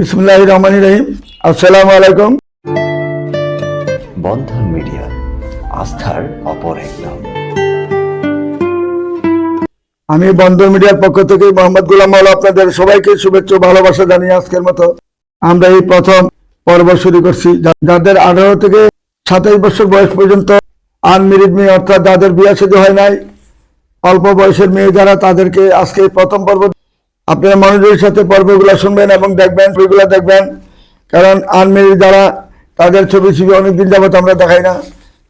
বিসমুল্লাহ রহমান রহিম। আসসালামু আলাইকুম। বন্ধন মিডিয়া আস্থার অপর এক নাম আমি বন্ধন মিডিয়ার পক্ষ থেকে মোহাম্মদ গুলাম মাওলা আপনাদের সবাইকে শুভেচ্ছা ভালোবাসা জানিয়ে আজকের মতো আমরা এই প্রথম পর্ব শুরু করছি। যাদের আঠারো থেকে সাতাইশ বছর বয়স পর্যন্ত আনমেরিড মেয়ে অর্থাৎ যাদের বিয়া শুধু হয় নাই অল্প বয়সের মেয়ে যারা তাদেরকে আজকে এই প্রথম পর্ব আপনারা মনোযোগের সাথে পর্বগুলো শুনবেন এবং দেখবেন, বইগুলো দেখবেন। কারণ আনমেরিড যারা তাদের ছবি ছবি অনেকদিন যাবত আমরা দেখাই না।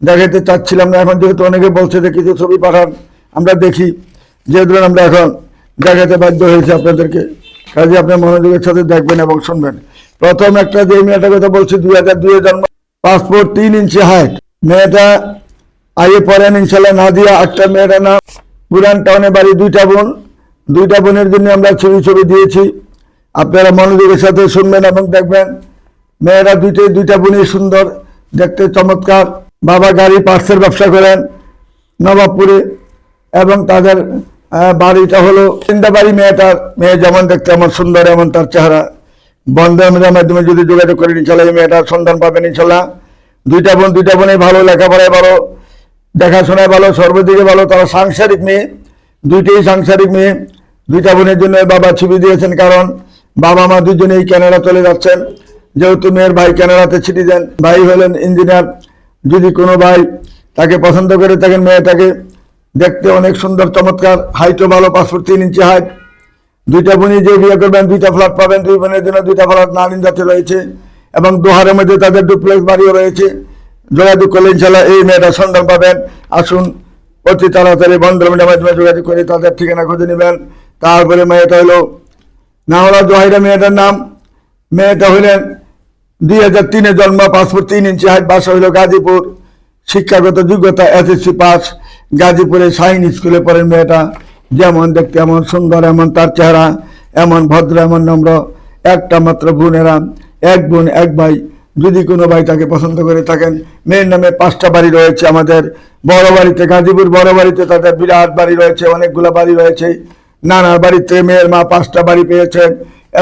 দেখাইতে চাচ্ছিলাম না। এখন যেহেতু অনেকে বলছে যে কিছু ছবি পাঠান, আমরা দেখি। যেহেতু আমরা এখন দেখাতে বাধ্য হয়েছে আপনাদেরকে। কাজে আপনার মনোযোগের সাথে দেখবেন এবং শুনবেন। প্রথম একটা যে মেয়েটার কথা বলছি দুই হাজার দুই জন্ম। পাসপোর্ট তিন ইঞ্চি হাইট। মেয়েটা আগে পড়েন ইনশাল্লাহ নাদিয়া। একটা মেয়েটার নাম। পুরান টাউনে বাড়ি দুইটা বোন। দুইটা বোনের জন্য আমরা ছবি ছবি দিয়েছি। আপনারা মনোযোগের সাথে শুনবেন এবং দেখবেন। মেয়েরা দুইটাই, দুইটা বোনই সুন্দর, দেখতে চমৎকার। বাবা গাড়ি পার্সের ব্যবসা করেন নবাবপুরে এবং তাদের বাড়িটা হলো তিনটা বাড়ি মেয়েটার, মেয়ে যেমন দেখতে আমার সুন্দর, এমন তার চেহারা। বন্ধের মাধ্যমে যদি যোগাযোগ করে ইনশাল্লাহ এই মেয়েটার সন্ধান পাবেন, ইনশাল্লাহ। দুইটা বোন, দুইটা বোনই ভালো, লেখাপড়ায় ভালো, দেখাশোনায় ভালো, সর্বদিকে ভালো, তারা সাংসারিক মেয়ে। দুইটাই সাংসারিক মেয়ে। দুইটা বোনের জন্য বাবা ছবি দিয়েছেন, কারণ বাবা মা দুজনেই ক্যানাডা চলে যাচ্ছেন। যেহেতু মেয়ের ভাই ক্যানাডাতে ছিটি দেন ভাই হলেন ইঞ্জিনিয়ার। যদি কোনো ভাই তাকে পছন্দ করে থাকেন মেয়েটাকে দেখতে অনেক সুন্দর, চমৎকার হাইটও ভালো পাসপোর্ট তিন ইঞ্চি হাইট দুইটা বোনই যে বিয়ে করবেন, দুইটা ফ্ল্যাট পাবেন, দুই বোনের জন্য দুইটা ফ্ল্যাট নালিন যাতে রয়েছে। এবং দোহারের মধ্যে তাদের ডুপ্লেক্স বাড়িও রয়েছে। যোগাযোগ করলে ইনশাল্লাহ এই মেয়েটা সন্ধান পাবেন। আসুন অতি তাড়াতাড়ি বন্ধুমিটার মাধ্যমে যোগাযোগ করে তাদের ঠিকানা খুঁজে নেবেন। তারপরে মেয়েটা হলো, না হলো জোহাইরা মেয়েটার নাম, মেয়েটা হইলেন দুই হাজার তিনে জন্ম পাসপোর্ট তিন ইঞ্চি হাইট বাসা হইল গাজীপুর, শিক্ষাগত যোগ্যতা এসএসসি পাস, গাজীপুরে সাইন স্কুলে পড়েন মেয়েটা, যেমন দেখতে এমন সুন্দর, এমন তার চেহারা, এমন ভদ্র, এমন নম্র, একটা মাত্র বোনেরা, এক বোন, এক ভাই, যদি কোনো ভাই তাকে পছন্দ করে থাকেন, মেয়ের নামে পাঁচটা বাড়ি রয়েছে আমাদের, বড় বাড়িতে গাজীপুর, বড় বাড়িতে তাদের বিরাট বাড়ি রয়েছে, অনেকগুলো বাড়ি রয়েছে নানার বাড়িতে মেয়ের মা পাঁচটা বাড়ি পেয়েছেন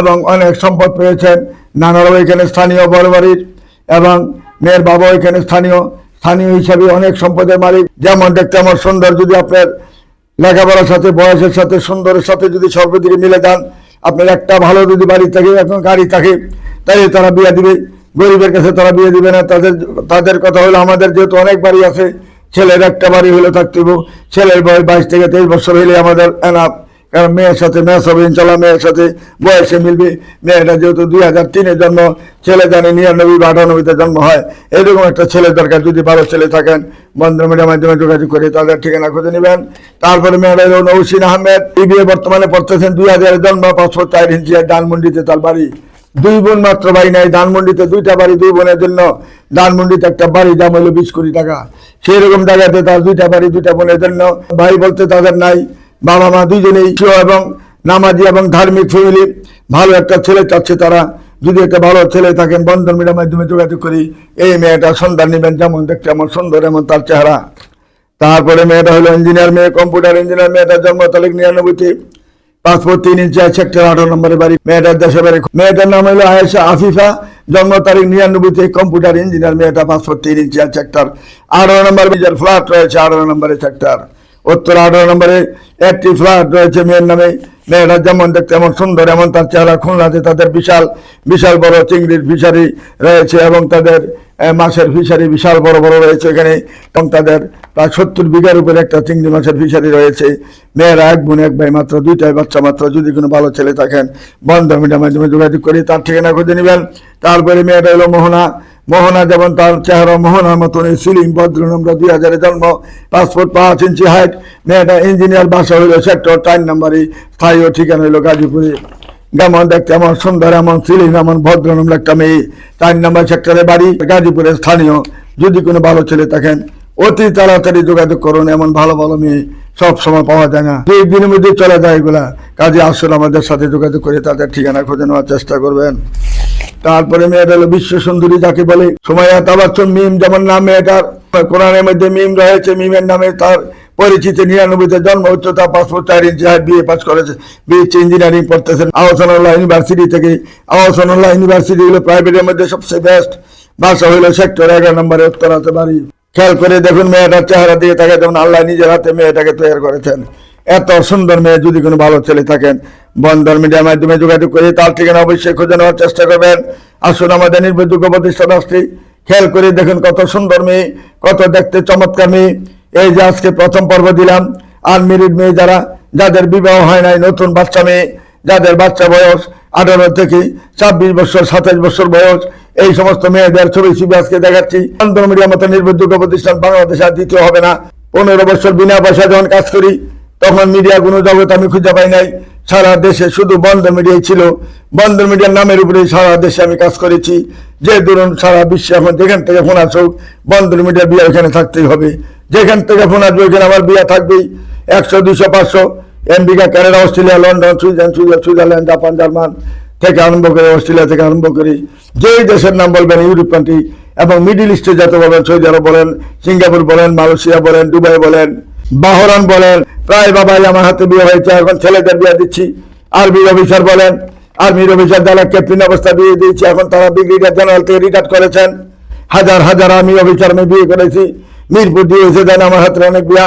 এবং অনেক সম্পদ পেয়েছেন। নানারাও এখানে স্থানীয় বড় বাড়ির এবং মেয়ের বাবাও এখানে স্থানীয়। স্থানীয় হিসাবে অনেক সম্পদের মালিক। যেমন দেখতে আমার সুন্দর যদি আপনার লেখাপড়ার সাথে, বয়সের সাথে, সুন্দরের সাথে যদি সর্বদিকে মিলে যান, আপনার একটা ভালো যদি বাড়ি থাকে, এখন গাড়ি থাকে তাই তারা বিয়ে দিবে। গরিবের কাছে তারা বিয়ে দিবে না। তাদের তাদের কথা হলো আমাদের যেহেতু অনেক বাড়ি আছে, ছেলের একটা বাড়ি হলে থাকতে ছেলের বয়স বাইশ থেকে তেইশ বছর হলে আমাদের এনাফ। কারণ মেয়ের সাথে ম্যাচ হবে ইনশাল্লাহ মেয়ের সাথে বয়সে মিলবে। মেয়েটা যেহেতু দুই হাজার তিনে জন্ম, ছেলে জানে নিরানব্বই বা আটানব্বইতে জন্ম হয়। এরকম একটা ছেলে দরকার, যদি ভালো ছেলে থাকেন, বন্ধু মিডিয়ার মাধ্যমে যোগাযোগ করে তাদের ঠিকানা খুঁজে নেবেন। তারপরে মেয়েটা হলো নৌসিন আহমেদ। বিয়ে বর্তমানে পড়তেছেন দুই হাজারের জন্ম পাঁচশো চার ইঞ্চি ডানমন্ডিতে তার বাড়ি। দুই বোন মাত্র বাড়ি নাই ধানমন্ডিতে দুইটা বাড়ি, দুই বোনের জন্য ধানমন্ডিতে একটা বাড়ি, দাম হলো বিশ কোটি টাকা। সেই রকম তার দুইটা বাড়ি, দুইটা বোনের জন্য। ভাই বলতে তাদের নাই বাবা মা দুইজনেই শিও এবং নামাজি এবং ধার্মিক ফ্যামিলি ভালো একটা ছেলে চাচ্ছে তারা। যদি একটা ভালো ছেলে থাকেন, বন্ধন মিডিয়ার মাধ্যমে যোগাযোগ করি, এই মেয়েটা সন্ধান নেবেন। যেমন দেখতে এমন সুন্দর এমন তার চেহারা। তারপরে মেয়েটা হলো ইঞ্জিনিয়ার মেয়ে কম্পিউটার ইঞ্জিনিয়ার মেয়েটার জন্ম তারিখ নিরানব্বইতে পাসপোর্ট তিন ইঞ্চি আর সেক্টর আঠারো নম্বরের বাড়ি। মেয়েটার দেশে বাড়ি। মেয়েটার নাম হলো আয়েশা আফিফা। জন্ম তারিখ নিরানব্বইতে কম্পিউটার ইঞ্জিনিয়ার মেয়েটা পাসপোর্ট তিন ইঞ্চি আর সেক্টর আঠারো নম্বর ফ্ল্যাট রয়েছে আঠারো নম্বরের সেক্টর উত্তর আঠারো নম্বরে একটি ফ্ল্যাট রয়েছে, মেয়ের নামে। মেয়েরা যেমন দেখতে এমন সুন্দর, এমন তার চেহারা খুলনাতে তাদের বিশাল বিশাল বড় চিংড়ির ফিশারি রয়েছে এবং তাদের মাছের ফিশারি বিশাল বড় বড় রয়েছে এখানে এবং তাদের প্রায় সত্তর বিঘার উপরে একটা চিংড়ি মাছের ফিশারি রয়েছে। মেয়েরা এক বোন, এক ভাই মাত্র, দুইটাই বাচ্চা মাত্র। যদি কোনো ভালো ছেলে থাকেন, বন্ধ মিডিয়ার মাধ্যমে যোগাযোগ করি তার ঠিকানা খুঁজে নেবেন। তারপরে মেয়েটা হলো মোহনা। মোহনা যেমন তার চেহারা মোহনার মতন, এই সিলিং ভদ্র নম্বর দুই হাজারে জন্ম পাসপোর্ট পাঁচ ইঞ্চি হাইট মেয়েটা ইঞ্জিনিয়ার বাসা হইল সেক্টর চার নম্বরে স্থায়ী ঠিকানা হইল গাজীপুরে। যেমন দেখতে এমন সুন্দর, এমন সিলিং, এমন ভদ্র নম্বর একটা মেয়ে। চার নম্বর সেক্টরে বাড়ি, গাজীপুরের স্থানীয়। যদি কোনো ভালো ছেলে থাকেন, অতি তাড়াতাড়ি যোগাযোগ করুন, এমন ভালো ভালো মেয়ে সব সময় পাওয়া যায় না। দুই দিনের মধ্যে চলে যায় এগুলা। কাজে আসলে আমাদের সাথে যোগাযোগ করে তাদের ঠিকানা খুঁজে নেওয়ার চেষ্টা করবেন। তারপরে মেয়েটা হলো বিশ্ব সুন্দরী, যাকে বলে সময়া তাবাচ্চন মিম, যেমন নাম মেয়েটার কোরআনের মধ্যে মিম রয়েছে, মিমের নামে তার পরিচিতি নিরানব্বইতে জন্ম, উচ্চতা ফুট চার ইঞ্চি, হাইট বিএ পাস করেছে বিএসসি ইঞ্জিনিয়ারিং পড়তেছেন। আহসানুল্লাহ ইউনিভার্সিটি থেকে, আহসানুল্লাহ ইউনিভার্সিটি হলো প্রাইভেটের মধ্যে সবচেয়ে বেস্ট বাসা হইল সেক্টর এগারো নম্বরে, উত্তরাতে বাড়ি। খেয়াল করে দেখুন, মেয়েটার চেহারা দিয়ে তাকে যেমন আল্লাহ নিজের হাতে মেয়েটাকে তৈরি করেছেন। এত সুন্দর মেয়ে যদি কোনো ভালো ছেলে থাকেন বন্ধন মিডিয়ার মাধ্যমে যোগাযোগ করে তার ঠিকানা অবশ্যই খুঁজে নেওয়ার চেষ্টা করবেন। আসুন আমাদের নির্ভরযোগ্য প্রতিষ্ঠান আসছি খেয়াল করে দেখুন কত সুন্দর মেয়ে, কত দেখতে চমৎকার মেয়ে। এই যে আজকে প্রথম পর্ব দিলাম আর আনমেরিড মেয়ে যারা, যাদের বিবাহ হয় নাই, নতুন বাচ্চা মেয়ে, যাদের বাচ্চা বয়স আঠারো থেকে ছাব্বিশ বছর, সাতাশ বছর বয়স, এই সমস্ত মেয়েদের ছবি ছবি আজকে দেখাচ্ছি। বন্ধন মিডিয়ার মতো নির্ভরযোগ্য প্রতিষ্ঠান বাংলাদেশে আর দ্বিতীয় হবে না। পনেরো বছর বিনা পয়সা যখন কাজ করি তখন মিডিয়া কোনো জগৎ আমি খুঁজে পাই নাই। সারা দেশে শুধু বন্ধ মিডিয়াই ছিল। বন্ধ মিডিয়ার নামের উপরে সারা দেশে আমি কাজ করেছি। যে ধরুন সারা বিশ্বে এখন যেখান থেকে ফোন আসুক, বন্ধ মিডিয়া বিয়ে এখানে থাকতেই হবে। যেখান থেকে ফোন আসবে ওখানে আমার বিয়ে থাকবেই। একশো, দুশো, পাঁচশো America Canada, Australia, London, Switzerland switcher- Switzerland, Japan, German থেকে আরম্ভ করে অস্ট্রেলিয়া থেকে আরম্ভ করে যেই দেশের নাম বলবেন ইউরোপ কান্ট্রি এবং মিডিল ইস্টে যত বলেন, সৌদি আরব বলেন, সিঙ্গাপুর বলেন, মালয়েশিয়া বলেন, দুবাই বলেন বাহরান বলেন, প্রায় বাবাই আমার হাতে বিয়ে হয়েছে, এখন ছেলেদের বিয়ে দিচ্ছি। আর্মি অফিসার বলেন, আর্মির অফিসার যারা ক্যাপ্টেন অবস্থা বিয়ে দিয়েছি, এখন তারা ব্রিগেডিয়ার জেনারেল থেকে রিটায়ার করেছেন। হাজার হাজার আর্মি অফিসার আমি বিয়ে করেছি। মিরপুর দিয়েছে দেন আমার হাতে অনেক বিয়া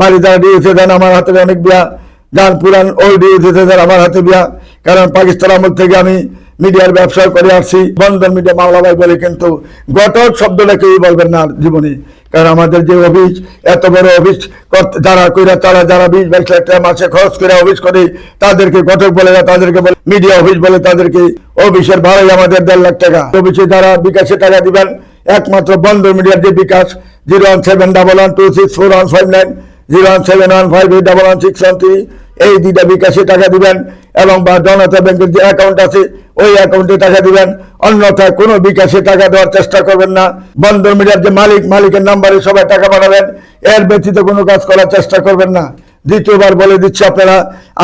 বাড়িদার দিয়েছে দেন আমার হাতে অনেক বিয়া যান পুরান ওল্ড দিয়েছে দেন আমার হাতে বিয়া। কারণ পাকিস্তান আমল থেকে আমি মিডিয়ার ব্যবসা করে আসছি, বন্ধন মিডিয়া মামলা ভাই বলে কিন্তু গটক শব্দটা কেউই বলবেন না জীবনে। কারণ আমাদের যে অফিস, এত বড় অফিস যারা কইরা তারা যারা বিশ বাইশ লাখ টাকা মাসে খরচ করে অফিস করে, তাদেরকে ঘটক বলে না, তাদেরকে বলে মিডিয়া অফিস বলে তাদেরকে অফিসের ভাড়াই আমাদের দেড় লাখ টাকা। অফিসে যারা বিকাশে টাকা দিবেন, একমাত্র বন্ধ মিডিয়ার যে bKash, zero one seven double one two six four one five nine, zero one seven one five eight double one six one three, এই দুইটা বিকাশে টাকা দিবেন এবং বা জনতা ব্যাংকের যে অ্যাকাউন্ট আছে ওই অ্যাকাউন্টে টাকা দিবেন, অন্যথায় কোনো বিকাশে টাকা দেওয়ার চেষ্টা করবেন না। বন্ধন মিডিয়ার যে মালিক, মালিকের নাম্বারে সবাই টাকা পাঠাবেন। এর ব্যতীত কোনো কাজ করার চেষ্টা করবেন না। দ্বিতীয়বার বলে দিচ্ছি আপনারা,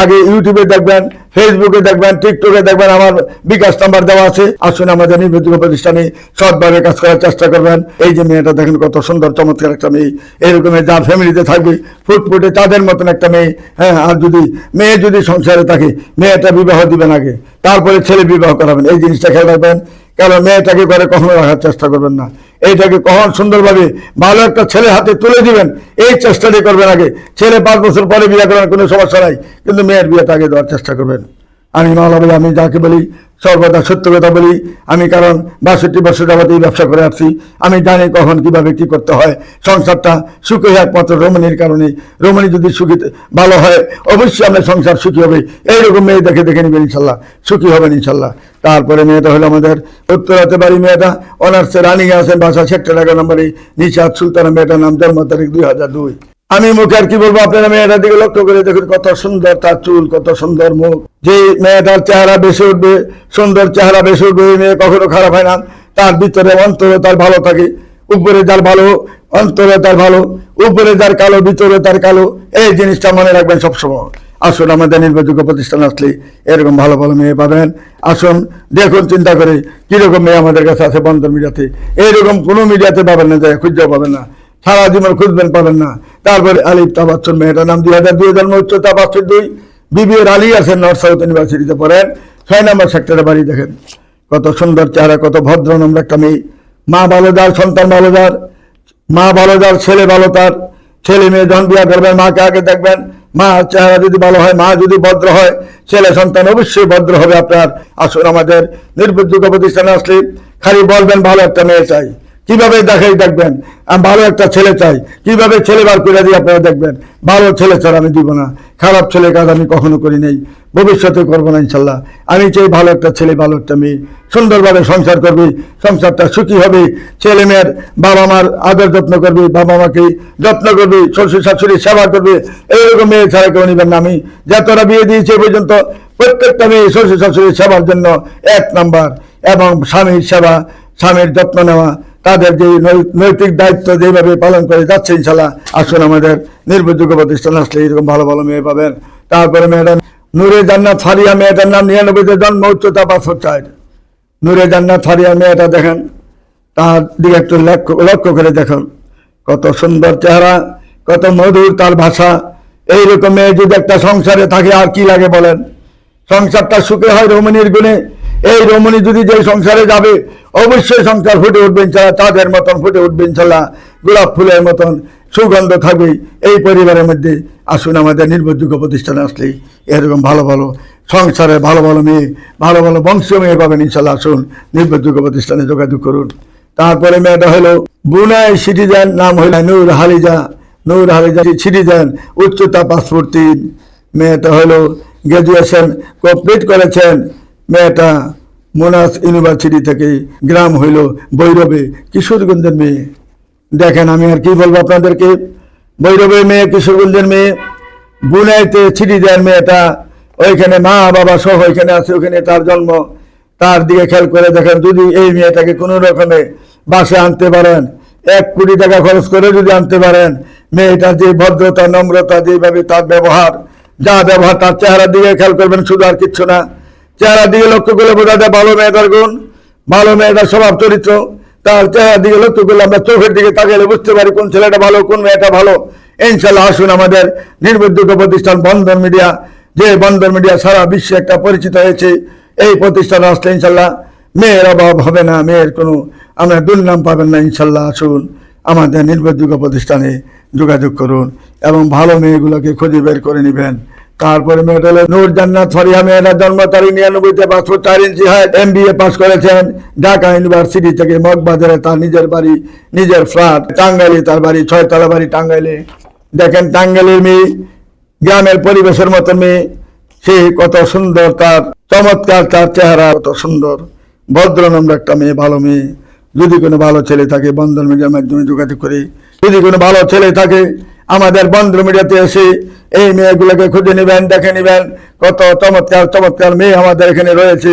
আগে ইউটিউবে দেখবেন, ফেসবুকে দেখবেন, টিকটকে দেখবেন, আমার বিকাশ নাম্বার দেওয়া আছে। আসুন আমাদের নির্বাচিত প্রতিষ্ঠানে সৎভাবে কাজ করার চেষ্টা করবেন। এই যে মেয়েটা দেখেন কত সুন্দর, চমৎকার একটা মেয়ে। এরকমের যার ফ্যামিলিতে থাকবে, ফুটফুটে তাদের মতন একটা মেয়ে। হ্যাঁ আর যদি মেয়ে যদি সংসারে থাকে, মেয়েটা বিবাহ দিবেন আগে, তারপরে ছেলে বিবাহ করাবেন। এই জিনিসটা খেয়াল রাখবেন। কারণ মেয়েটাকে করে কখনো রাখার চেষ্টা করবেন না? এইটাকে কখন সুন্দরভাবে ভালো একটা ছেলে হাতে তুলে দিবেন, এই চেষ্টাটি করবেন আগে। ছেলে পাঁচ বছর পরে বিয়ে করবেন কোনো সমস্যা নাই, কিন্তু মেয়ের বিয়েটা আগে দেওয়ার চেষ্টা করবেন। আমি মাওলা আমি যাকে বলি, সর্বদা সত্য কথা বলি। আমি কারণ বাষট্টি বছর যাবত এই ব্যবসা করে আসছি। আমি জানি কখন কীভাবে কি করতে হয়। সংসারটা সুখী একমাত্র রমণীর কারণে রমণী যদি সুখী, ভালো হয়, অবশ্যই আপনার সংসার সুখী হবে। এইরকম মেয়ে দেখে দেখে নেবেন ইনশাল্লাহ। সুখী হবেন ইনশাল্লাহ। তারপরে মেয়েটা হলো আমাদের উত্তরাতে বাড়ি মেয়েটা। অনার্সে রানিং আছেন, বাসা সেক্টর এগারো নম্বরে। নিশাদ সুলতানা মেয়েটার নাম জন্ম তারিখ হাজার দুই। আমি মুখে আর কি বলব? আপনারা মেয়েটার দিকে লক্ষ্য করে দেখুন, কত সুন্দর তার চুল, কত সুন্দর মুখ। যে মেয়েটার চেহারা বেশি উঠবে, সুন্দর চেহারা বেশি উঠবে, এই মেয়ে কখনো খারাপ হয় না। তার ভিতরে অন্তরে তার ভালো থাকে, উপরে যার ভালো, অন্তরে তার ভালো, উপরে যার কালো, ভিতরে তার কালো, এই জিনিসটা মনে রাখবেন সবসময়। আসুন, আমাদের নির্ভরযোগ্য প্রতিষ্ঠান আসলে এরকম ভালো ভালো মেয়ে পাবেন। আসুন, দেখুন, চিন্তা করে কীরকম মেয়ে আমাদের কাছে আছে বন্ধন মিডিয়াতে। এইরকম কোনো মিডিয়াতে পাবেন না যায় খুঁজেও পাবেন না। সারা জীবন খুঁজবেন পাবেন না। তারপরে আলিফ তাবাচ্চন মেয়েটার নাম দুই হাজার দুই হাজার উচ্চতা পাঁচশো দুই। বিবিএর আলী আছেন নর্থ সাউথ ইউনিভার্সিটিতে পড়েন। ছয় নম্বর সেক্টরে বাড়ি দেখেন। কত সুন্দর চেহারা, কত ভদ্র নম্র একটা মেয়ে। মা ভালো যার সন্তান ভালো যার মা ভালো যার ছেলে ভালো তার। ছেলে মেয়ে যখন বিয়া করবেন, মাকে আগে দেখবেন। মা চেহারা যদি ভালো হয়, মা যদি ভদ্র হয়, ছেলে সন্তান অবশ্যই ভদ্র হবে আপনার। আসুন আমাদের নির্ভরযোগ্য প্রতিষ্ঠানে আসলে খালি বলবেন, ভালো একটা মেয়ে চাই। কীভাবে দেখাই দেখবেন? আমি ভালো একটা ছেলে চাই। কীভাবে ছেলে বার করে দিয়ে আপনারা দেখবেন? ভালো ছেলে ছাড়া আমি দিব না খারাপ ছেলে কাজ আমি কখনো করি নাই। ভবিষ্যতে করব না ইনশাল্লাহ। আমি চাই ভালো একটা ছেলে, ভালো একটা মেয়ে। সুন্দরভাবে সংসার করবে, সংসারটা সুখী হবে, ছেলে মেয়ের বাবা মার আদর যত্ন করবে, বাবা মাকে যত্ন করবে, শ্বশুর শাশুড়ি সেবা করবে। এইরকম মেয়ে ছাড়া কেউ নিবেন না আমি। যতটা বিয়ে দিয়েছি পর্যন্ত প্রত্যেকটা মেয়ে শ্বশুর শাশুড়ির সেবার জন্য এক নাম্বার এবং স্বামীর সেবা, স্বামীর যত্ন নেওয়া তাদের যে নৈতিক দায়িত্ব যেভাবে পালন করে যাচ্ছে ইনশাল্লাহ, আসুন আমাদের নির্ভরযোগ্য প্রতিষ্ঠান আসলে এরকম ভালো ভালো মেয়ে পাবেন। তারপরে মেয়েটা নূরে জান্নাত ফারিয়া মেয়েটার নাম নিরানব্বইতে জন্ম, উচ্চতা পাঁচশো চার নূরে জান্নাত ফারিয়া মেয়েটা দেখেন, তার দিকে একটু লক্ষ্য লক্ষ্য করে দেখুন। কত সুন্দর চেহারা, কত মধুর তার ভাষা। এইরকম মেয়ে যদি একটা সংসারে থাকে, আর কি লাগে বলেন? সংসারটা সুখে হয় রমণীর গুণে। এই রমণী যদি যে সংসারে যাবে অবশ্যই সংসার ফুটে উঠবে ইনশাল্লাহ, তাদের মতন ফুটে উঠবে ইনশাল্লাহ, গোলাপ ফুলের মতন সুগন্ধ থাকবে এই পরিবারের মধ্যে। আসুন আমাদের নির্ভরযোগ্য প্রতিষ্ঠানে আসলে এরকম ভালো ভালো সংসারে ভালো ভালো মেয়ে, ভালো ভালো বংশীয় মেয়ে পাবেন ইনশাল্লাহ। আসুন নির্ভরযোগ্য প্রতিষ্ঠানে যোগাযোগ করুন। তারপরে মেয়েটা হলো বুনাই সিটিজেন, নাম হইল নূর হালিজা। নূর হালিজা সিটিজেন, উচ্চতা পাসপোর্ট তিন। মেয়েটা হলো গ্রাজুয়েশন কমপ্লিট করেছেন। মেয়েটা মোনাস ইউনিভার্সিটি থেকে গ্রাম হইল বৈরবে কিশোরগঞ্জের মেয়ে। দেখেন, আমি আর কি বলব আপনাদেরকে? বৈরবের মেয়ে, কিশোরগঞ্জের মেয়ে, বুনাইতে ছিটি দেন মেয়েটা, ওইখানে মা বাবা সহ ওইখানে আছে, ওইখানে তার জন্ম। তার দিকে খেয়াল করে দেখেন, যদি এই মেয়েটাকে কোনো রকমে বাসে আনতে পারেন, এক কোটি টাকা খরচ করে যদি আনতে পারেন মেয়েটার যে ভদ্রতা, নম্রতা, যেভাবে তার ব্যবহার, যা ব্যবহার, তার চেহারার দিকে খেয়াল করবেন, শুধু আর কিচ্ছু না। চেহারার দিকে লক্ষ্য করলে বোঝা যায় ভালো মেয়েটার গুণ, ভালো মেয়েটার স্বভাব চরিত্র। তার চেহারা দিকে লক্ষ্য করলে আমরা চোখের দিকে তাকালে বুঝতে পারি কোন ছেলেটা ভালো, কোন মেয়েটা ভালো। ইনশাল্লাহ আসুন আমাদের নির্ভরযোগ্য প্রতিষ্ঠান বন্ধন মিডিয়া, যে বন্ধন মিডিয়া সারা বিশ্বে একটা পরিচিত হয়েছে, এই প্রতিষ্ঠানে আসলে ইনশাল্লাহ মেয়ের অভাব হবে না, মেয়ের কোনো আমরা দুর্নাম পাবেন না, ইনশাল্লাহ আসুন আমাদের নির্ভরযোগ্য প্রতিষ্ঠানে যোগাযোগ করুন এবং ভালো মেয়েগুলোকে খুঁজে বের করে নেবেন। তারপরে মেয়েটা নূর জান্নাত ফরিহা মেয়েরা জন্ম তারিখ নিরানব্বইতে পাসপোর্ট চার ইঞ্চি হয় এম বি এ পাস করেছেন। ঢাকা ইউনিভার্সিটি থেকে মগবাজারে তার নিজের বাড়ি, নিজের ফ্ল্যাট, টাঙ্গাইলে তার বাড়ি, ছয়তলা বাড়ি টাঙ্গাইলে। দেখেন টাঙ্গাইলের মেয়ে, গ্রামের পরিবেশের মতো মেয়ে, সে কত সুন্দর, তার চমৎকার, তার চেহারা কত সুন্দর। ভদ্রনম্র একটা মেয়ে, ভালো মেয়ে। যদি কোনো ভালো ছেলে থাকে, বন্ধন মিডিয়ার মাধ্যমে যোগাযোগ করে। যদি কোনো ভালো ছেলে থাকে, আমাদের বন্ধন মিডিয়াতে এসে এই মেয়েগুলোকে খুঁজে নেবেন, দেখে নেবেন কত চমৎকার চমৎকার মেয়ে আমাদের এখানে রয়েছে।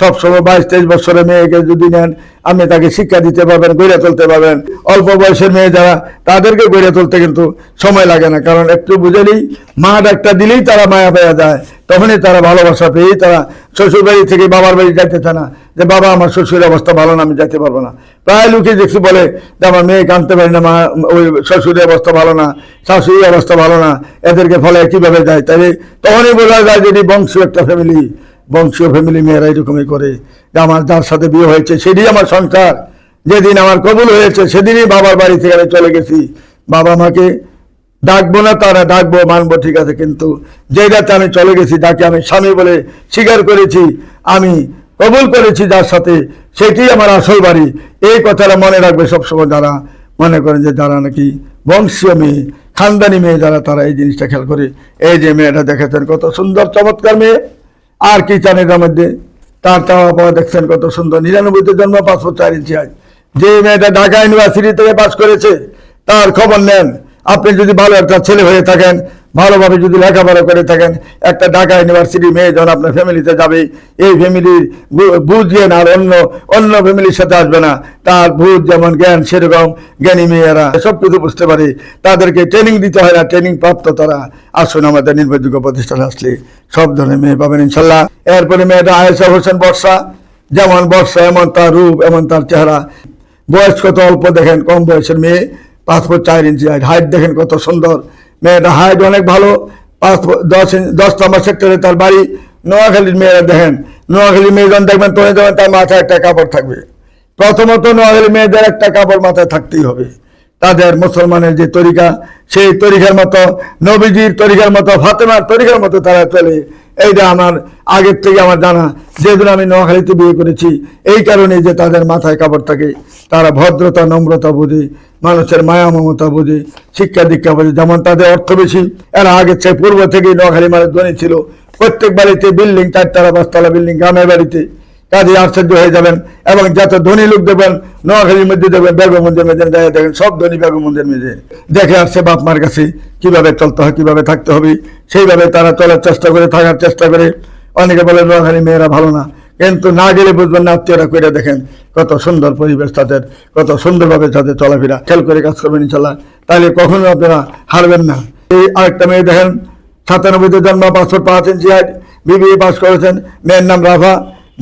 সবসময় বাইশ তেইশ বছরের মেয়েকে যদি নেন, আপনি তাকে শিক্ষা দিতে পারবেন, গড়ে তুলতে পারবেন। অল্প বয়সের মেয়ে যারা, তাদেরকে গড়ে তুলতে কিন্তু সময় লাগে না, কারণ একটু বুঝেলেই মা ডাক্তার দিলেই তারা মায়া পেয়ে যায়। তখনই তারা ভালোবাসা পেয়েই তারা শ্বশুর বাড়ি থেকে বাবার বাড়ি যাইতে চায় না যে, বাবা, আমার শ্বশুরের অবস্থা ভালো না, আমি যেতে পারব না। প্রায় লোকে দেখছি বলে যে, আমার মেয়ে আনতে পারি না, মা, ওই শ্বশুরের অবস্থা ভালো না, শাশুড়ির অবস্থা ভালো না, এদেরকে ফলে কীভাবে যায়? তাই তখনই বোঝা যায় যদি বংশীয় একটা ফ্যামিলি বংশীয় ফ্যামিলি মেয়েরা এরকমই করে। যে আমার যার সাথে বিয়ে হয়েছে, সেটাই আমার সংসার। যেদিন আমার কবুল হয়েছে, সেদিনই বাবার বাড়ি থেকে আমি চলে গেছি। বাবা মাকে ডাকবো না তারা ডাকবো, মানবো, ঠিক আছে, কিন্তু যেটাতে আমি চলে গেছি, যাকে আমি স্বামী বলে স্বীকার করেছি, আমি কবুল করেছি যার সাথে সেটি আমার আসল বাড়ি। এই কথাটা মনে রাখবে সবসময় যারা মনে করেন যে যারা নাকি বংশীয় মেয়ে খানদানি মেয়ে যারা, তারা এই জিনিসটা খেয়াল করে। এই যে মেয়েটা দেখেছেন কত সুন্দর, চমৎকার মেয়ে। আর কি চান এটার মধ্যে? তার চাওয়া পাওয়া দেখছেন কত সুন্দর। নিরানব্বইতে জন্ম পাসপোর্ট চার ইঞ্চি আজ যে মেয়েটা ঢাকা ইউনিভার্সিটি থেকে পাস করেছে, তার খবর নেন। আপনি যদি ভালো একটা ছেলে হয়ে থাকেন ভালোভাবে যদি লেখাপড়া করে থাকেন, একটা ঢাকা ইউনিভার্সিটি মেয়ে যখন আপনার ফ্যামিলিতে যাবে, এই ফ্যামিলির বুঝ, জ্ঞান আর অন্য অন্য ফ্যামিলির সাথে আসবে না। তার বুঝ যেমন জ্ঞান, সেরকম জ্ঞানী মেয়েরা সব কিছু বুঝতে পারে। তাদেরকে ট্রেনিং দিতে হয় না ট্রেনিং প্রাপ্ত তারা। আসুন আমাদের নির্ভরযোগ্য প্রতিষ্ঠানে আসলে সব ধরনের মেয়ে পাবেন ইনশাল্লাহ। এরপরে মেয়েটা আয়েশা হোসেন বর্ষা। যেমন বর্ষা, এমন তার রূপ, এমন তার চেহারা। বয়স কত, অল্প দেখেন, কম বয়সের মেয়ে। পাসপোর্ট চার ইঞ্চি হাইট দেখেন কত সুন্দর। মেয়েটা হাইট অনেক ভালো, পাঁচ দশ দশ নম্বর সেক্টরে তার বাড়ি। নোয়াখালীর মেয়েরা দেখেন নোয়াখালীর মেয়েজন দেখবেন তোমার যখন তার মাথায় একটা কাপড় থাকবে। প্রথমত নোয়াখালীর মেয়েদের একটা কাপড় মাথায় থাকতেই হবে। তাদের মুসলমানের যে তরিকা, সেই তরিকার মতো নবীজির তরিকার মতো, ফাতেমার তরিকার মতো তারা চলে। এইটা আমার আগের থেকে আমার জানা। যেদিন আমি নোয়াখালীতে বিয়ে করেছি, এই কারণে যে তাদের মাথায় কাপড় থাকে। তারা ভদ্রতা, নম্রতা বোঝে, মানুষের মায়া, মমতা বোঝে, শিক্ষা দীক্ষা বোঝে। যেমন তাদের অর্থ বেশি, এরা আগের চেয়ে পূর্ব থেকেই নোয়াখালী মানুষ ধনী ছিল। প্রত্যেক বাড়িতে বিল্ডিং, চারতলা, পাঁচতলা বিল্ডিং, গ্রামের বাড়িতে। কাজে আশ্চর্য হয়ে যাবেন এবং যত ধনী লোক দেবেন, নোয়াখালীর মধ্যে দেখবেন বেগমন্দির মেজে যায় দেখেন সব ধনী বেগমন্দির মেজে দেখে আসছে বাপ মার কাছে কীভাবে চলতে হয়, কীভাবে থাকতে হবে। সেইভাবে তারা চলার চেষ্টা করে, থাকার চেষ্টা করে। অনেকে বলে, নোয়াখালী মেয়েরা ভালো না। কিন্তু না গেলে বুঝবেন না, আত্মীয়রা করে দেখেন, কত সুন্দর পরিবেশ তাদের, কত সুন্দরভাবে তাদের চলাফেরা। খেয়াল করে কাজ করবেন ইনশাল্লাহ তাহলে কখনো আপনারা হারবেন না। এই আরেকটা মেয়ে দেখেন, সাতানব্বইতে জন্ম পাসপোর্ট পাঁচ ইঞ্চি হাইট বিবিএ পাস করেছেন। মেয়ের নাম রাফা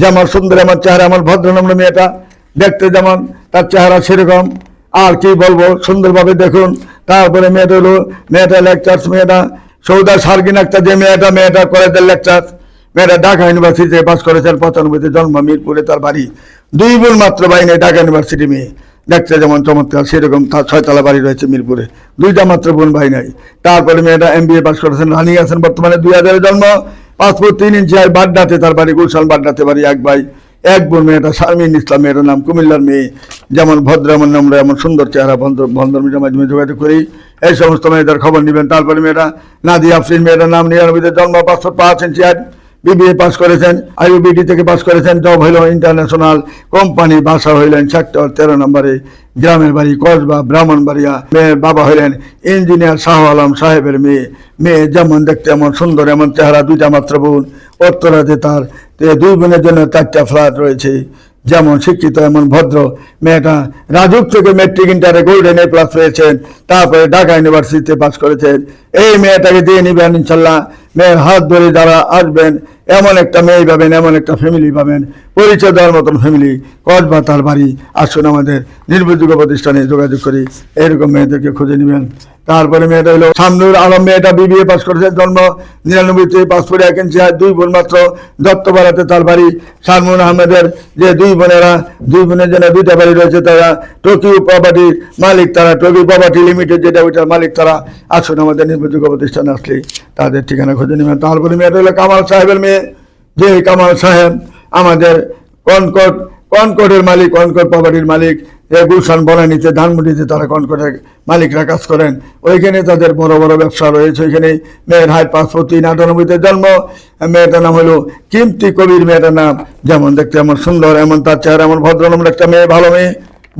যেমন সুন্দর, আমার চেহারা, আমার ভদ্রনম্র মেয়েটা দেখতে যেমন তার চেহারা সেরকম। আর কি বলব, সুন্দরভাবে দেখুন। তারপরে মেয়েটা হলো, মেয়েটা লেকচার্স মেয়েটা সৌদা সার্গিন আক্তার, যে মেয়েটা মেয়েটা কলেজের লেকচার মেয়েটা ঢাকা ইউনিভার্সিটিতে পাস করেছেন পঁচানব্বইতে জন্ম, মিরপুরে তার বাড়ি। দুই বোন মাত্র বাইনে ঢাকা ইউনিভার্সিটি মেয়ে। দেখতে যেমন চমৎকার, সেরকম তার ছয়তলা বাড়ি রয়েছে মিরপুরে। দুইটা মাত্র বোন ভাই নাই। তারপরে মেয়েটা এম বি এ পাস করেছেন, রানি আছেন বর্তমানে, দুই হাজারে জন্ম। পাসপোর্ট তিন ইঞ্চি হয় বাড্ডাতে, তার বাড়ি গুলশান বাড্ডাতে বাড়ি এক ভাই, এক বোন মেয়েটা শারমিন ইসলাম মেয়েটার নাম কুমিল্লার মেয়ে। যেমন ভদ্র এমন আমরা এমন সুন্দর চেহারা, ভদ্র মিডিয়ার মাধ্যমে যোগাযোগ করি। এই সমস্ত মেয়েদের খবর নেবেন তারপরে মেয়েটা নাদি আফরিন মেয়েটার নাম নিরানব্বইতে জন্ম পাঁচশো পাঁচ ইঞ্চি আট বিবিএ পাস করেছেন আইউবিডি থেকে পাস করেছেন জব হইল ইন্টারন্যাশনাল কোম্পানি বাসা হইলেন সেক্টর তেরো নম্বরে, গ্রামের বাড়ি কসবা, ব্রাহ্মণবাড়িয়া, মেয়ের বাবা হইলেন ইঞ্জিনিয়ার শাহ আলম সাহেবের মেয়ে। মেয়ে যেমন দেখতে এমন সুন্দর, এমন চেহারা, দুইটা মাত্র বোন উত্তরাতে তার দুই বোনের জন্য চারটা ফ্ল্যাট রয়েছে। যেমন শিক্ষিত, এমন ভদ্র, মেয়েটা রাজুক থেকে মেট্রিক ইন্টারে গোল্ডেন এ প্লাস পেয়েছেন, তারপরে ঢাকা ইউনিভার্সিটিতে পাস করেছেন। এই মেয়েটাকে দিয়ে নিবেন ইনশাল্লাহ মেয়ের হাত ধরে যারা আসবেন, এমন একটা মেয়ে পাবেন, এমন একটা ফ্যামিলি পাবেন। পরিচয় দেওয়ার মতন ফ্যামিলি কসবা তার বাড়ি। আসুন আমাদের নির্ভরযোগ্য প্রতিষ্ঠানে যোগাযোগ করি। এরকম মেয়েদেরকে খুঁজে নেবেন। তারপরে মেয়েটা হলো সামনুর আলম, মেয়েটা বিবিএ পাস করেছে, জন্ম নিরানব্বইতে পাসপোর্ট এক ইঞ্চি আর দুই বোন মাত্র। দত্তপাড়াতে তার বাড়ি শারমুন আহমেদের, যে দুই বোনেরা, দুই বোনের জন্য দুইটা বাড়ি রয়েছে, তারা টোকিও প্রপার্টির মালিক, তারা টোকিও প্রপার্টি লিমিটেড যেটা ওইটার মালিক তারা। আসুন আমাদের নির্ভরযোগ্য প্রতিষ্ঠান আসলে তাদের ঠিকানা খুঁজে নেবেন তারপরে মেয়েটা হলো কামাল সাহেবের মেয়ে। যে কামাল সাহেব, আমাদের কনকট কনকটের মালিক কনকট প্রপার্টির মালিক। গুলশান বনানীতে, ধানমন্ডিতে তারা কনকটের মালিকরা কাজ করেন। ওইখানে তাদের বড় বড় ব্যবসা রয়েছে। ওইখানে মেয়ের হাই পাঁচপতি আটানব্বইতে জন্ম। মেয়েটার নাম হলো কিমতি কবির মেয়েটার নাম। যেমন দেখতে এমন সুন্দর, এমন তার চেহারা, এমন ভদ্র নম্বর একটা মেয়ে, ভালো মেয়ে।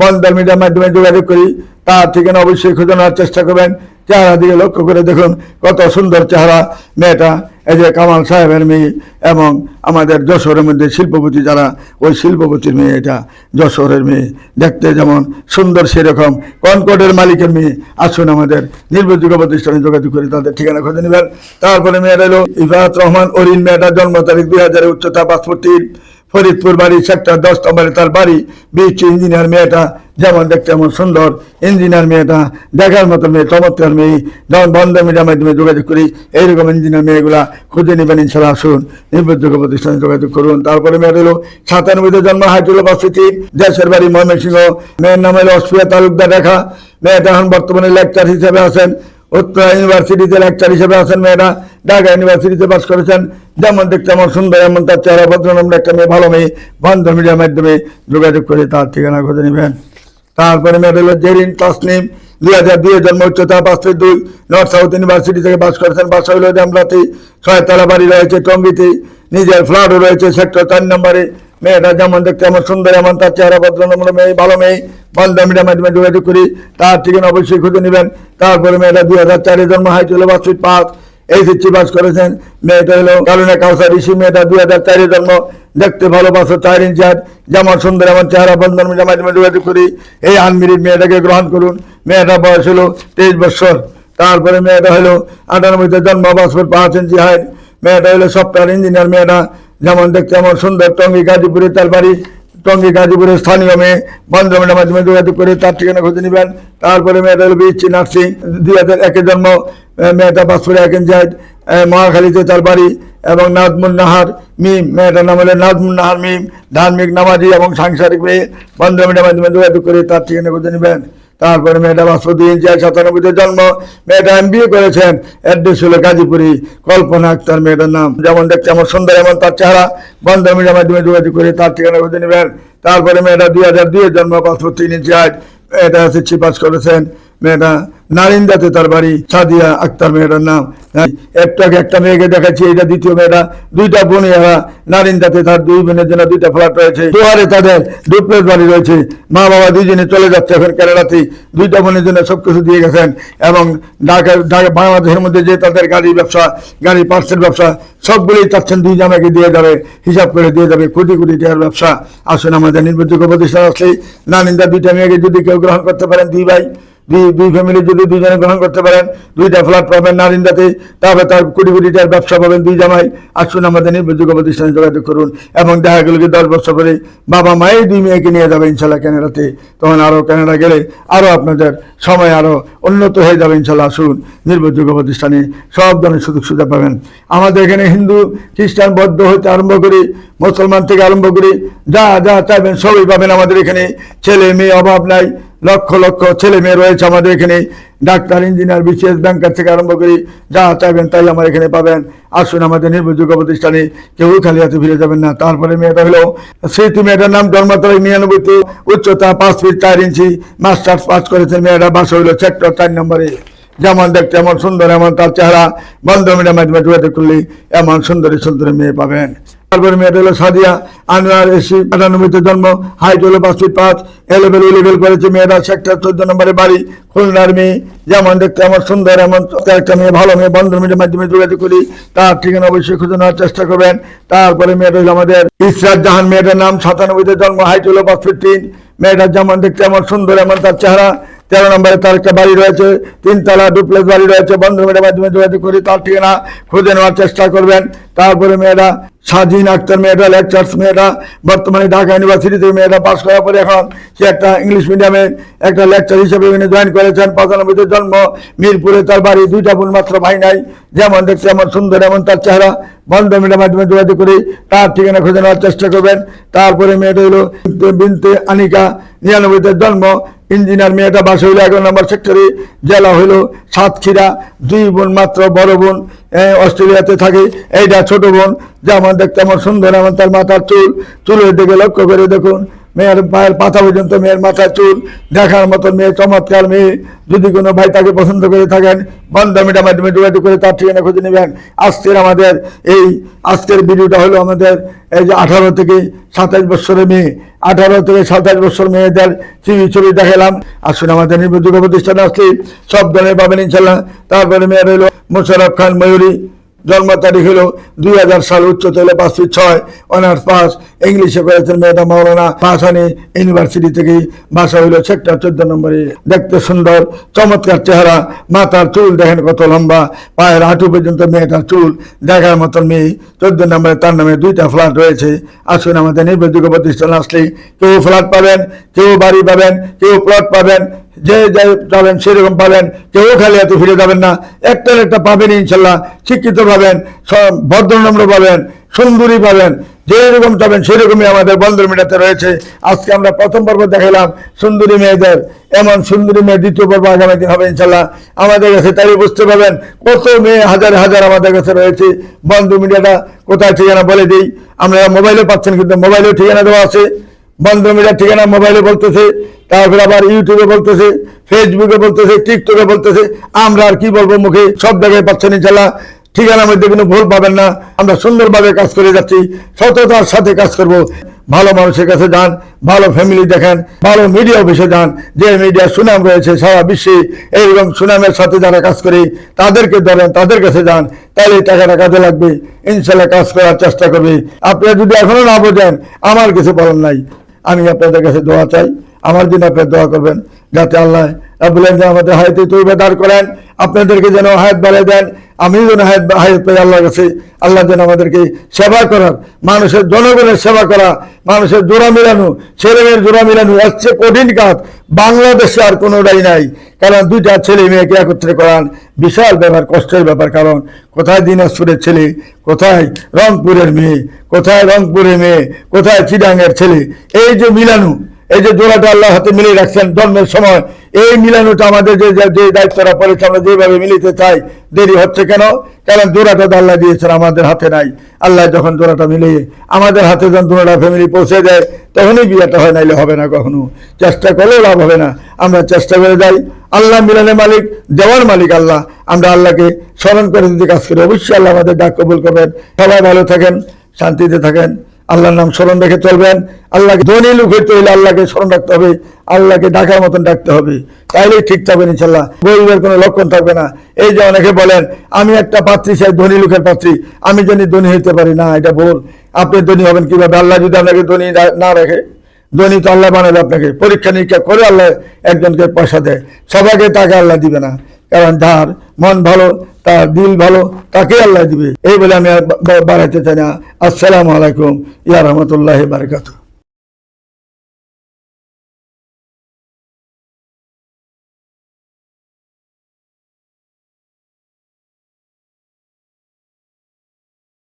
বন্ধার মিডিয়ার মাধ্যমে যোগাযোগ করি। তার ঠিকানা অবশ্যই খোঁজানোর চেষ্টা করবেন। চেহারা দিকে লক্ষ্য করে দেখুন, কত সুন্দর চেহারা মেয়েটা, এই যে কামাল সাহেবের মেয়ে এবং আমাদের যশোরের মধ্যে শিল্পপতি যারা, ওই শিল্পপতির মেয়ে এটা, যশোরের মেয়ে। দেখতে যেমন সুন্দর সেরকম কনকটের মালিকের মেয়ে। আসুন আমাদের নির্ভরযোগ্য প্রতিষ্ঠানে যোগাযোগ করে তাদের ঠিকানা খুঁজে নেবেন। তারপরে মেয়েটা হলো ইফাত রহমান অরিন মেয়েটার জন্ম তারিখ দুই হাজারের উচ্চতা পাসপোর্ট ফরিদপুর বাড়ি, সেক্টর দশ নম্বরে তার বাড়ি। বিচ ইঞ্জিনিয়ার মেয়েটা যেমন দেখতে এমন সুন্দর। ইঞ্জিনিয়ার মেয়েটা দেখার মতো মেয়ে, চমৎকার মেয়ে। যেমন বন্ধ মিডিয়ার মাধ্যমে যোগাযোগ করি, এইরকম ইঞ্জিনিয়ার মেয়েগুলা খুঁজে নেবেন ইনশাল্লাহ আসুন। নির্ভরযোগ্য প্রতিষ্ঠানে যোগাযোগ করুন। তারপরে মেয়েটা হলো সাতানব্বইতে জন্ম, হাইটুল বাসিটি দেশের বাড়ি ময়মনসিংহ। মেয়ের নাম হলো অস্ট্রিয়া তালুকদার রেখা। মেয়েটা এখন বর্তমানে লেকচার হিসেবে আছেন। উত্তরা ইউনিভার্সিটিতে লেকচার হিসেবে আছেন মেয়েরা। ঢাকা ইউনিভার্সিটিতে পাস করেছেন। যেমন দেখতে আমার সুন্দর, এমন তার চেহারা ভদ্র নম্বর একটা মেয়ে, ভালো মেয়ে, বন্ধ মিডিয়ার মাধ্যমে যোগাযোগ করে তার ঠিকানা খুঁজে নেবেন। তারপরে মেয়েটা হলো জেরিন তাসনিম দুই হাজার দুই জন্ম উচ্চতা পাঁচ থেকে দুই। নর্থ সাউথ ইউনিভার্সিটি থেকে পাস করেছেন। বাসা হইল ডেমরাতে ছয়তলা বাড়ি রয়েছে টঙ্গিতে। নিজের ফ্ল্যাটও রয়েছে সেক্টর চার নম্বরে। মেয়েটা যেমন দেখতে এমন সুন্দর, এমন তার চেহারা নম্বর মেয়ে, ভালো মেয়ে। বন্ধ মিডিয়ার মাধ্যমে যোগাযোগ করি, তার ঠিকানা অবশ্যই খুঁজে নেবেন। তারপরে মেয়েটা দুই হাজার চারে জন্ম বাস ফিট পাঁচ এইচএসসি পাস করেছেন। মেয়েটা হলো কালুনা কাউসার ঋষি, মেয়েটা দুই হাজার চারে জন্ম। দেখতে ভালোবাসো চার ইঞ্চ হাত, যেমন সুন্দর, এমন চেহারা বন্ধন মিডিয়ার মাধ্যমে যোগাযোগ করি। এই আনমিরির মেয়েটাকে গ্রহণ করুন। মেয়েটা বয়স হলো তেইশ বছর তারপরে মেয়েটা হলো আটানব্বইতে জন্ম পাসপোর্ট পাঁচ ইঞ্চি হাইট। মেয়েটা হলো সফটওয়্যার ইঞ্জিনিয়ার মেয়েটা। যেমন দেখতে এমন সুন্দর টঙ্গি গাজীপুরে তার বাড়ি টঙ্গি গাজীপুরের স্থানীয় মেয়ে বন্ধমের মাধ্যমে যোগাযোগ করে তার ঠিকানা খুঁজে নেবেন। তারপরে মেয়েটা হলো বিচ্ছি নার্সিং, দুই হাজার একে জন্ম মেয়েটা পাসপোর্ট এক ইঞ্চি মহাখালীতে তার বাড়ি এবং নাজমুন নাহার মিম, মেয়েটার নাম হলো নাজমুন নাহার মিম, ধার্মিক নামাজি এবং সাংসারিক মেয়ে। বন্ধমের মাধ্যমে যোগাযোগ করে তার ঠিকানা খুঁজে নেবেন। তারপরে মেয়েটা বাসপতি ইঞ্চিয়া সাতানব্বইতে জন্ম, মেয়েটা এম বিএ করেছেন অ্যাড্রেস হলো গাজীপুরি, কল্পনা আক্তার মেয়েটার নাম। যেমন দেখতে আমার সুন্দর, এমন তার চেহারা বন্ধ মিডিয়ার মাধ্যমে যোগাযোগ করে তার ঠিকানা খুঁজে নেবেন। তারপরে মেয়েটা দুই হাজার দুইয়ের জন্ম পাসপোর্ট তিন ইঞ্চি মেয়েটা শিক্ষি পাস করেছেন, মেয়েটা নারিন্দাতে তার বাড়ি, সাদিয়া আক্তার মেয়েটার নাম। একটাকে একটা মেয়েকে দেখাচ্ছি এটা দ্বিতীয় মেয়েটা। দুইটা বোনেরা নারিন্দাতে তার দুই বোনের জন্য দুইটা ফ্ল্যাট রয়েছে। দুয়ারে তাদের ডুপ্লেস বাড়ি রয়েছে। মা বাবা দুইজনে চলে যাচ্ছে এখন কেরালাতে। দুইটা বোনের জন্য সব কিছু দিয়ে গেছেন এবং ঢাকা ঢাকা বাংলাদেশের মধ্যে যে তাদের গাড়ির ব্যবসা গাড়ি পার্সেল ব্যবসা, সবগুলোই চাচ্ছেন দুই জামাকে দিয়ে যাবে, হিসাব করে দিয়ে যাবে কোটি কোটি টাকার ব্যবসা। আসুন আমাদের নির্ভরযোগ্য প্রতিষ্ঠান আসলে নানিন্দা দুইটা মেয়েকে যদি কেউ গ্রহণ করতে পারেন, দুই ভাই। দুই দুই ফ্যামিলি যদি দুজনে গ্রহণ করতে পারেন, দুইটা ফ্ল্যাট পাবেন নারিন্দাতে তারপরে তার কোটি কোটি টাকার ব্যবসা পাবেন দুই জামাই। আসুন আমাদের নির্ভরযোগ্য প্রতিষ্ঠানে যোগাযোগ করুন এবং দেখা গেল কি দশ বছর পরে বাবা মায়ের দুই মেয়েকে নিয়ে যাবে ইনশাল্লাহ ক্যানাডাতে। তখন আরও ক্যানাডা গেলে আরও আপনাদের সময় আরও উন্নত হয়ে যাবে ইনশাল্লাহ। আসুন নির্ভরযোগ্য প্রতিষ্ঠানে সব ধরনের সুযোগ সুবিধা পাবেন। আমাদের এখানে হিন্দু, খ্রিস্টান, বৌদ্ধ হইতে আরম্ভ করি, মুসলমান থেকে আরম্ভ করি যা যা চাইবেন সবই পাবেন আমাদের এখানে। ছেলে, মেয়ে, অভাব নাই। লক্ষ লক্ষ ছেলে মেয়ে রয়েছে আমাদের এখানে। ডাক্তার, ইঞ্জিনিয়ার বিশেষ ব্যাংকার থেকে আরম্ভ করি। যা চাইবেন তাই আমার এখানে পাবেন। আসুন আমাদের নির্ভরযোগ্য প্রতিষ্ঠানে কেউ খালি হাতে ফিরে যাবেন না। তারপরে মেয়েটা হলো স্মৃতি মেয়েটার নাম জন্মতলা নিরানব্বইতে উচ্চতা পাঁচ ফিট চার ইঞ্চি। মাস্টার্স পাস করেছেন মেয়েটা, বাসা হইল সেক্টর চার নম্বরে। যেমন দেখতে এমন সুন্দর, এমন তার চেহারা। বন্ধ মিডিয়ার মাধ্যমে করলে এমন সুন্দরী সুন্দরী মেয়ে পাবেন। তারপরে মেয়েটা হলো সাদিয়া। আনোয়ার এসি আটানব্বইতে জন্ম হাইট হলো পাঁচ পাঁচ এলেভেল উলেভেল করেছে মেয়েরা সেক্টর চোদ্দ নম্বরে বাড়ি, খুলনার মেয়ে। যেমন দেখতে আমার সুন্দর, এমন একটা মেয়ে, ভালো মেয়ে বন্ধ মিডিয়ার মাধ্যমে যোগাযোগ করি, তার ঠিকানা অবশ্যই খুঁজে নেওয়ার চেষ্টা করবেন। তারপরে মেয়েটা হলো আমাদের ইসরাত জাহান, মেয়েটার নাম সাতানব্বইতে জন্ম হাইট হলো পাঁচ তিন। মেয়েটার যেমন দেখতে আমার সুন্দর, এমন তার চেহারা। তেরো নম্বরে তার একটা বাড়ি রয়েছে, তিনতলা ডুপ্লেক্স বাড়ি রয়েছে বন্ধু বন্ধুমের মাধ্যমে যোগাযোগ করি তার ঠিকানা খুঁজে নেওয়ার চেষ্টা করবেন। তারপরে মেয়েরা, স্বাধীন আক্তার মেয়েরা লেকচার্স মেয়েরা, বর্তমানে ঢাকা ইউনিভার্সিটিতে মেয়েরা পাশ করার পরে এখন সে একটা ইংলিশ মিডিয়ামে একটা লেকচার হিসেবে এখানে জয়েন করেছেন। পঁচানব্বইতে জন্ম, মিরপুরে তার বাড়ি দুইটা বোন মাত্র ভাই নাই। যেমন দেখছে, এমন সুন্দর, এমন তার চেহারা। বন্ধ মিডিয়ার মাধ্যমে যোগাযোগ করি, তার ঠিকানা খুঁজে নেওয়ার চেষ্টা করবেন। তারপরে মেয়েটা হলো বিনতে আনিকা, নিরানব্বইতে জন্ম ইঞ্জিনিয়ার মেয়েটা বাস হইল এগারো নম্বর সেক্টরে, জেলা হইল সাতক্ষীরা, দুই বোন মাত্র, বড় বোন অস্ট্রেলিয়াতে থাকে। এইটা ছোট বোন, যেমন দেখতে আমার সুন্দর আমার তার মাথার চুল চুলের দিকে লক্ষ্য করে দেখুন। মেয়ের পায়ের পাতা পর্যন্ত মেয়ের মাথার চুল, দেখার মতো মেয়ে, চমৎকার মেয়ে। যদি কোনো ভাই তাকে পছন্দ করে থাকেন বন্ধমিটার মাধ্যমে যোগাযোগ করে তার ঠিকানা খুঁজে নেবেন। আজকের আমাদের এই, আজকের ভিডিওটা হলো আমাদের এই যে আঠারো থেকে সাতাশ বছরের মেয়ে। আঠারো থেকে সাতাশ বছর মেয়েদের ছবি ছবি দেখালাম। আসুন আমাদের নির্ভরযোগ্য প্রতিষ্ঠানে আসলে সব ধরনের পাবেন ইনশাল্লাহ তারপরে মেয়ের হলো মোশারফ খান ময়ূরী। জন্ম তারিখ হলো দুই হাজার সাল উচ্চতা হলো পাঁচ ছয়, অনার্স পাস ইংলিশে করেছেন মেয়েটা মাওলানা ভাসানি ইউনিভার্সিটি থেকে। ভাষা হইল সেক্টর চোদ্দ নম্বরে। দেখতে সুন্দর, চমৎকার চেহারা, মাথার চুল দেখেন কত লম্বা, পায়ের হাঁটু পর্যন্ত মেয়েটার চুল, দেখার মতন মেয়ে। চোদ্দ নম্বরে তার নামে দুইটা ফ্ল্যাট রয়েছে। আসুন আমাদের নির্ভরযোগ্য প্রতিষ্ঠান আসলে কেউ ফ্ল্যাট পাবেন, কেউ বাড়ি পাবেন, কেউ প্লট পাবেন যে যাবেন সেরকম পাবেন, কেউ খালি হাতে ফিরে যাবেন না। একটা একটা পাবেন ইনশাল্লাহ, শিক্ষিত পাবেন ভদ্রনম্র পাবেন, সুন্দরী পাবেন, যেরকম চাবেন সেরকমই আমাদের বন্দর মিটাতে রয়েছে। আজকে আমরা প্রথম পর্ব দেখালাম সুন্দরী মেয়েদের, এমন সুন্দরী মেয়ে দ্বিতীয় পর্ব আগামী দিন হবে ইনশাল্লাহ। আমাদের কাছে তাই বুঝতে পারবেন, কত মেয়ে হাজার হাজার আমাদের কাছে রয়েছে। বন্ধু মিডিয়াটা কোথায় ঠিকানা বলে দিই আমরা মোবাইলে পাচ্ছেন, কিন্তু মোবাইলেও ঠিকানা দেওয়া আছে। বন্ধ মিডিয়ার ঠিকানা মোবাইলে বলতেছে, তারপরে আবার ইউটিউবে বলতেছে, ফেসবুকে বলতেছে, টিকটকে বলতেছে, আমরা আর কি বলব মুখে? সব জায়গায় পাচ্ছেন ইনশাল্লাহ। ঠিকানার মধ্যে কোনো ভুল পাবেন না। আমরা সুন্দরভাবে কাজ করে যাচ্ছি, সততার সাথে কাজ করব। ভালো মানুষের কাছে যান, ভালো ফ্যামিলি দেখেন, ভালো মিডিয়া অফিসে যান। যে মিডিয়া সুনাম রয়েছে সারা বিশ্বে, এইরকম সুনামের সাথে যারা কাজ করে, তাদেরকে ধরেন, তাদের কাছে যান, তাহলে টাকাটা কাজে লাগবে। ইনশাল্লাহ কাজ করার চেষ্টা করবে। আপনারা যদি এখনও না বোঝেন, আমার কিছু বলার নাই। আমি আপনাদের কাছে দোয়া চাই। আমার জন্য আপনার দোয়া করবেন। যাতে আল্লাহ যে আমাদের হায়াতে তৈরি দাঁড় করেন। আপনাদেরকে যেন হায়াত বাড়াই দেন। আমি যেন হায়াত হায়াত পাই আল্লাহর কাছে। আল্লাহ যেন আমাদেরকে সেবা করার, মানুষের জনগণের সেবা করা, মানুষের জোড়া মিলানো ছেলেমেয়ের জোড়া মিলানো চেয়ে কঠিন কাজ বাংলাদেশে আর কোনো কোনোটাই নাই। কারণ দুইটা ছেলে মেয়েকে একত্রে করান বিশাল ব্যাপার, কষ্টের ব্যাপার। কারণ কোথায় দিনাজপুরের ছেলে, কোথায় রংপুরের মেয়ে, কোথায় রংপুরের মেয়ে, কোথায় চিডাঙ্গের ছেলে, এই যে মিলানো এই যে জোড়াটা আল্লাহ হাতে মিলিয়ে রাখছেন জন্মের সময়, এই মিলানোটা আমাদের যে যে- দায়িত্বটা পড়েছে আমরা যেভাবে মিলিতে চাই দেরি হচ্ছে কেন? কারণ জোড়াটা আল্লাহ দিয়েছেন, আমাদের হাতে নাই। আল্লাহ যখন জোড়াটা মিলিয়ে, আমাদের হাতে যখন জোড়াটা ফ্যামিলি পৌঁছে দেয়, তখনই বিয়েটা হয়, নাইলে হবে না কখনো। চেষ্টা করলেও লাভ হবে না। আমরা চেষ্টা করে যাই। আল্লাহ মিলানের মালিক, দেওয়ার মালিক আল্লাহ। আমরা আল্লাহকে স্মরণ করে যদি কাজ করি। অবশ্যই আল্লাহ আমাদের ডাক কবুল করবেন। সবাই ভালো থাকেন, শান্তিতে থাকেন। আল্লাহর নাম স্মরণ রেখে চলবেন। আল্লাহকে ধনী লোক হইতে হইলে আল্লাহকে স্মরণ রাখতে হবে, আল্লাহকে ডাকার মতন ডাকতে হবে। তাইলেই ঠিক থাকবেন ইনশাল্লাহ গরিবের কোনো লক্ষণ থাকবে না। এই যে অনেকে বলেন, আমি একটা পাত্রী চাই ধনী লোকের পাত্রী। আমি যদি ধনী হইতে পারি। না, এটা ভুল। আপনি ধনী হবেন কীভাবে? আল্লাহ যদি আপনাকে ধনী না- না রাখে, ধনী তো আল্লাহ বানাবে আপনাকে। পরীক্ষা নিরীক্ষা করে আল্লাহ একজনকে পয়সা দেয়। সবাইকে টাকা আল্লাহ দিবে না। কারণ যার মন ভালো, তার দিল ভালো, তাকে আল্লাহ দিবে। এই বলে আমি বাড়াইতে চাই না। আসসালামু আলাইকুম। ইয়া রহমতুল্লাহ বারকাতু